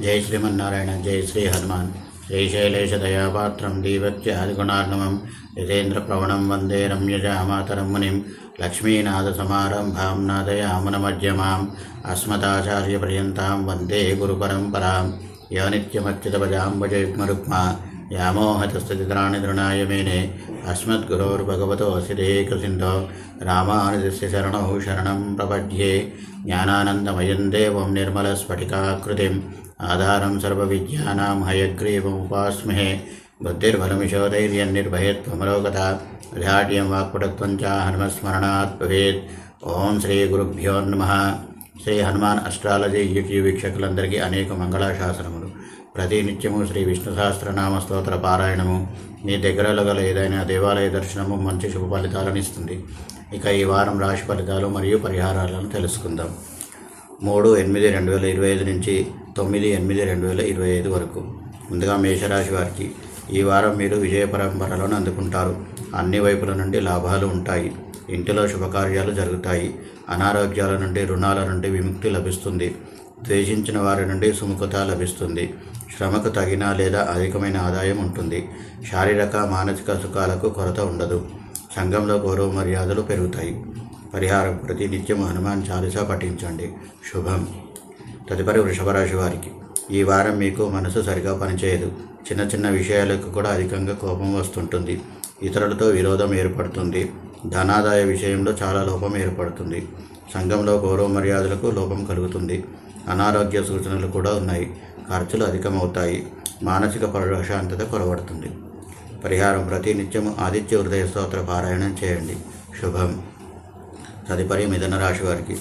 జై శ్రీమన్నారాయణ జై శ్రీ హనుమాన్. శ్రీశైలేశదయాపాత్రం దీవత్యాదిగుణార్ణవం యతేంద్ర ప్రవణం వందే రమ్యజామాతరం మునిం. లక్ష్మీనాథసమారంభాం నాదయామునమధ్యమాం అస్మదాచార్యపర్యంతం వందే గురుపరంపరాం. యో నిత్యమచ్యుతపజాంబుజయుగ్మరుక్మా వ్యామోహతస్థితిరాణి తృణాయ మేనే అస్మద్గురోర్భగవతోసిదేకసింధో రామానుజస్య శరణౌ శరణం ప్రపద్యే జ్ఞానానందమయం దేవం నిర్మలస్ఫటికాకృతిం ఆధారం సర్వవిద్యానాం హయగ్రీవముపాస్మహే బుద్ధిర్బలమిశోధైర్యం నిర్భయత్వమలోకత విరాట్యం వాక్పటత్వం చ హనుమస్మరణాత్ భవేత్ ఓం శ్రీ గురుభ్యో నమ శ్రీ హనుమాన్ అస్ట్రాలజీ యూట్యూబ్ వీక్షకులందరికీ అనేక మంగళాశాసనములు। ప్రతినిత్యము శ్రీ విష్ణు సహస్రనామ స్తోత్ర పారాయణము. మీ దగ్గరలో గల ఏదైనా దేవాలయ దర్శనము మంచి శుభ ఫలితాలను ఇస్తుంది. ఇక ఈ వారం రాశి ఫలితాలు మరియు పరిహారాలను తెలుసుకుందాం. మూడు ఎనిమిది రెండు వేల ఇరవై ఐదు నుంచి తొమ్మిది ఎనిమిది రెండు వేల ఇరవై ఐదు వరకు. ముందుగా మేషరాశి వారికి ఈ వారం మీరు విజయ పరంపరలను అందుకుంటారు. అన్ని వైపుల నుండి లాభాలు ఉంటాయి. ఇంటిలో శుభకార్యాలు జరుగుతాయి. అనారోగ్యాల నుండి రుణాల నుండి విముక్తి లభిస్తుంది. ద్వేషించిన వారి నుండి సుముఖత లభిస్తుంది. శ్రమకు తగిన లేదా అధికమైన ఆదాయం ఉంటుంది. శారీరక మానసిక సుఖాలకు కొరత ఉండదు. సంఘంలో గౌరవ మర్యాదలు పెరుగుతాయి. పరిహారం ప్రతి నిత్యం హనుమాన్ చాలీసా పఠించండి. శుభం. తదుపరి వృషభ రాశి వారికి. ఈ వారం మీకు మనసు సరిగా పనిచేయదు. చిన్న చిన్న విషయాలకు కూడా అధికంగా కోపం వస్తుంటుంది. ఇతరులతో విరోధం ఏర్పడుతుంది. ధనాదాయ విషయంలో చాలా లోపం ఏర్పడుతుంది. సంఘంలో గౌరవ మర్యాదలకు లోపం కలుగుతుంది. అనారోగ్య సూచనలు కూడా ఉన్నాయి. ఖర్చులు అధికమవుతాయి. మానసిక ప్రశాంతత కొరబడుతుంది పరిహారం ప్రతినిత్యము ఆదిత్య హృదయ స్తోత్ర పారాయణం చేయండి. శుభం. తదుపరి మిథున రాశి వారికి.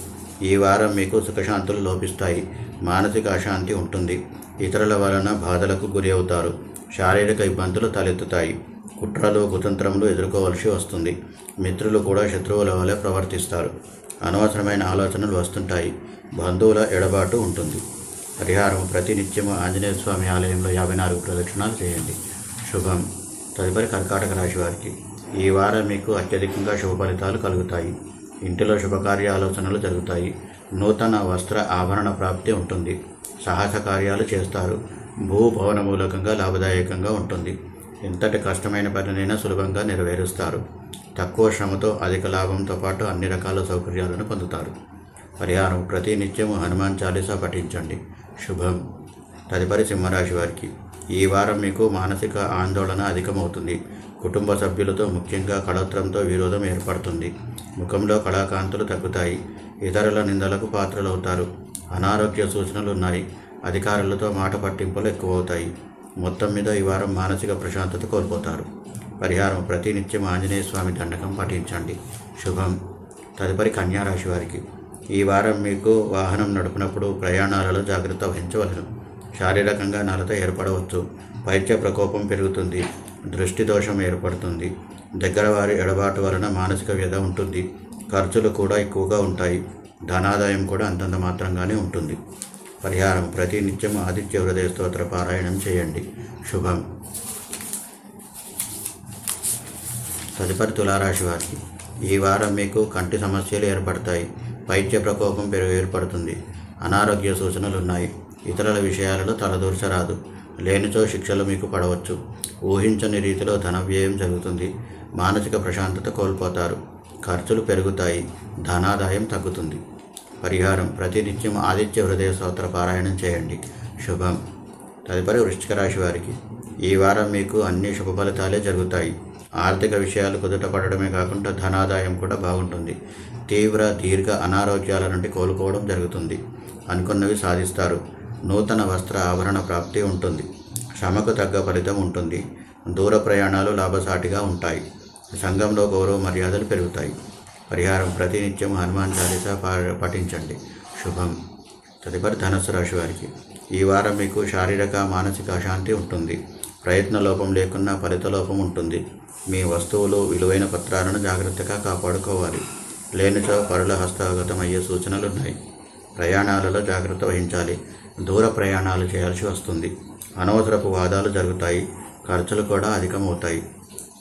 ఈ వారం మీకు సుఖశాంతులు లోపిస్తాయి. మానసిక అశాంతి ఉంటుంది. ఇతరుల వలన బాధలకు గురి అవుతారు. శారీరక ఇబ్బందులు తలెత్తుతాయి. కుట్రలు కుతంత్రములు ఎదుర్కోవలసి వస్తుంది. మిత్రులు కూడా శత్రువుల వలె ప్రవర్తిస్తారు. అనవసరమైన ఆలోచనలు వస్తుంటాయి. బంధువుల ఎడబాటు ఉంటుంది. పరిహారం ప్రతినిత్యము ఆంజనేయ స్వామి ఆలయంలో యాభై నాలుగు ప్రదక్షిణాలు చేయండి. శుభం. తదుపరి కర్కాటక రాశి వారికి. ఈ వారం మీకు అత్యధికంగా శుభ ఫలితాలు కలుగుతాయి. ఇంటిలో శుభకార్య ఆలోచనలు జరుగుతాయి. నూతన వస్త్ర ఆభరణ ప్రాప్తి ఉంటుంది. సాహస కార్యాలు చేస్తారు. భూ భవన మూలకంగా లాభదాయకంగా ఉంటుంది. ఎంతటి కష్టమైన పనినైనా సులభంగా నెరవేరుస్తారు. తక్కువ శ్రమతో అధిక లాభంతో పాటు అన్ని రకాల సౌకర్యాలను పొందుతారు. పరిహారం ప్రతి నిత్యము హనుమాన్ చాలీసా పఠించండి. శుభం. తదుపరి సింహరాశి వారికి. ఈ వారం మీకు మానసిక ఆందోళన అధికమవుతుంది. కుటుంబ సభ్యులతో ముఖ్యంగా కళత్రంతో విరోధం ఏర్పడుతుంది. ముఖంలో కళాకాంతులు తగ్గుతాయి. ఇతరుల నిందలకు పాత్రలవుతారు. అనారోగ్య సూచనలు ఉన్నాయి అధికారులతో మాట పట్టింపులు ఎక్కువవుతాయి. మొత్తం మీద ఈ వారం మానసిక ప్రశాంతత కోల్పోతారు. పరిహారం ప్రతినిత్యం ఆంజనేయ స్వామి దండకం పఠించండి. శుభం. తదుపరి కన్యారాశి వారికి. ఈ వారం మీకు వాహనం నడుపునప్పుడు ప్రయాణాలలో జాగ్రత్త వహించవలను. శారీరకంగా నలత ఏర్పడవచ్చు. పైత్య ప్రకోపం పెరుగుతుంది. దృష్టి దోషం ఏర్పడుతుంది. దగ్గర వారి ఎడబాటు వలన మానసిక వ్యధ ఉంటుంది. ఖర్చులు కూడా ఎక్కువగా ఉంటాయి. ధనాదాయం కూడా అంతంత మాత్రంగానే ఉంటుంది. పరిహారం ప్రతి నిత్యం ఆదిత్య హృదయ స్తోత్ర పారాయణం చేయండి. శుభం. తదుపరి తులారాశి వారికి ఈ వారం మీకు కంటి సమస్యలు ఏర్పడతాయి. పైత్య ప్రకోపం పెరుగు ఏర్పడుతుంది. అనారోగ్య సూచనలు ఉన్నాయి ఇతరుల విషయాలలో తలదూర్చరాదు. లేనిచో శిక్షలు మీకు పడవచ్చు. ఊహించని రీతిలో ధన వ్యయం జరుగుతుంది. మానసిక ప్రశాంతత కోల్పోతారు. ఖర్చులు పెరుగుతాయి. ధనాదాయం తగ్గుతుంది. పరిహారం ప్రతినిత్యం ఆదిత్య హృదయ స్తోత్ర పారాయణం చేయండి. శుభం. తదుపరి వృశ్చిక రాశి వారికి ఈ వారం మీకు అన్ని శుభ ఫలితాలే జరుగుతాయి. ఆర్థిక విషయాలు కుదుట పడడమే కాకుండా ధనాదాయం కూడా బాగుంటుంది. తీవ్ర దీర్ఘ అనారోగ్యాల నుండి కోలుకోవడం జరుగుతుంది. అనుకున్నవి సాధిస్తారు. నూతన వస్త్ర ఆభరణ ప్రాప్తి ఉంటుంది. శ్రమకు తగ్గ ఫలితం ఉంటుంది. దూర ప్రయాణాలు లాభసాటిగా ఉంటాయి. సంఘంలో గౌరవ మర్యాదలు పెరుగుతాయి. పరిహారం ప్రతినిత్యం హనుమాన్ చాలీసా పా- పఠించండి. శుభం. తదుపరి ధనుసు రాశి వారికి. ఈ వారం మీకు శారీరక మానసిక అశాంతి ఉంటుంది. ప్రయత్న లోపం లేకున్నా ఫలిత లోపం ఉంటుంది. మీ వస్తువులు విలువైన పత్రాలను జాగ్రత్తగా కాపాడుకోవాలి. లేనిచో పరుల హస్తాగతమయ్యే సూచనలు ఉన్నాయి ప్రయాణాలలో జాగ్రత్త వహించాలి. దూర ప్రయాణాలు చేయాల్సి వస్తుంది. అనవసరపు వాదాలు జరుగుతాయి. ఖర్చులు కూడా అధికమవుతాయి.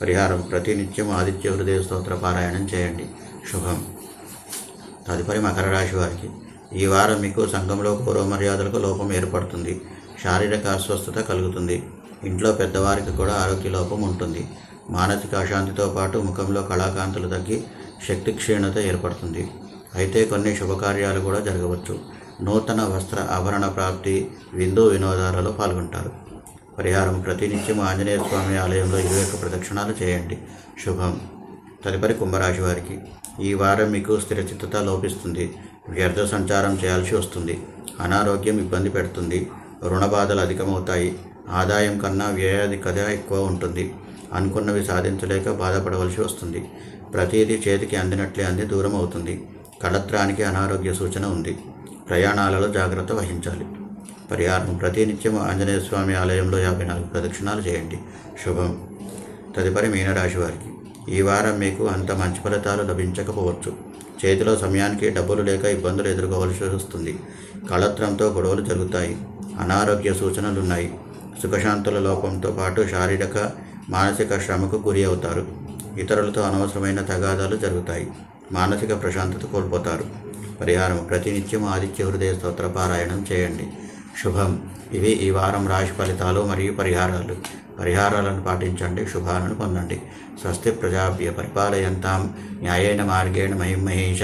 పరిహారం ప్రతినిత్యం ఆదిత్య హృదయ స్తోత్ర పారాయణం చేయండి. శుభం. తదుపరి మకర రాశి వారికి. ఈ వారం మీకు సంఘంలో గౌరవ మర్యాదలకు లోపం ఏర్పడుతుంది. శారీరక అస్వస్థత కలుగుతుంది. ఇంట్లో పెద్దవారికి కూడా ఆరోగ్య లోపం ఉంటుంది. మానసిక అశాంతితో పాటు ముఖంలో కళాకాంతులు తగ్గి శక్తి క్షీణత ఏర్పడుతుంది. అయితే కొన్ని శుభకార్యాలు కూడా జరగవచ్చు. నూతన వస్త్ర ఆభరణ ప్రాప్తి విందు వినోదాలలో పాల్గొంటారు. పరిహారం ప్రతినిత్యం ఆంజనేయ స్వామి ఆలయంలో ఇరవై ఒక్క ప్రదక్షిణాలు చేయండి. శుభం. తదుపరి కుంభరాశి వారికి ఈ వారం మీకు స్థిరచిత్తత లోపిస్తుంది. వ్యర్థ సంచారం చేయాల్సి వస్తుంది. అనారోగ్యం ఇబ్బంది పెడుతుంది. రుణ బాధలు అధికమవుతాయి. ఆదాయం కన్నా వ్యయాధికత ఎక్కువ ఉంటుంది. అనుకున్నవి సాధించలేక బాధపడవలసి వస్తుంది. ప్రతిదీ చేతికి అందినట్లే అంది దూరం అవుతుంది కళత్రానికి అనారోగ్య సూచన ఉంది. ప్రయాణాలలో జాగ్రత్త వహించాలి. పరిహారం ప్రతినిత్యం ఆంజనేయ స్వామి ఆలయంలో యాభై నాలుగు ప్రదక్షిణాలు చేయండి. శుభం. తదుపరి మీనరాశి వారికి. ఈ వారం మీకు అంత మంచి ఫలితాలు లభించకపోవచ్చు. చేతిలో సమయానికి డబ్బులు లేక ఇబ్బందులు ఎదుర్కోవలసి వస్తుంది. కళత్రంతో గొడవలు జరుగుతాయి. అనారోగ్య సూచనలు ఉన్నాయి సుఖశాంతుల లోపంతో పాటు శారీరక మానసిక శ్రమకు గురి అవుతారు. ఇతరులతో అనవసరమైన తగాదాలు జరుగుతాయి. మానసిక ప్రశాంతత కోల్పోతారు. పరిహారం ప్రతినిత్యం ఆదిత్య హృదయ స్తోత్ర పారాయణం చేయండి. శుభం. ఇవి ఈ వారం రాశి ఫలితాలు మరియు పరిహారాలు. పరిహారాలను పాటించండి శుభాలను పొందండి. స్వస్తి ప్రజాభ్య పరిపాలయంతాం. న్యాయేణ మార్గేణ మహిం మహేష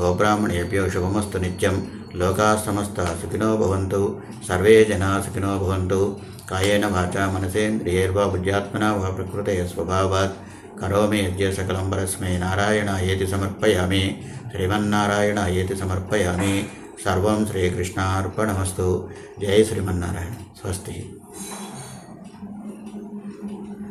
గోబ్రాహ్మణేభ్యో శుభమస్తు నిత్యం. లోకా సమస్త సుఖినో భవంతు. సర్వే జనా సుఖినో భవంతు. కాయేన వాచా మనసేంద్రియైర్వా బుద్ధ్యాత్మన వా ప్రకృతే స్వభావాత్ కరోమి యజ్ఞ సకలం పరస్మై ఏతి సమర్పయామి శ్రీమన్నారాయణ ఏతి సమర్పయామి సర్వం శ్రీకృష్ణార్పణమస్తు జై శ్రీమన్నారాయణ స్వస్తి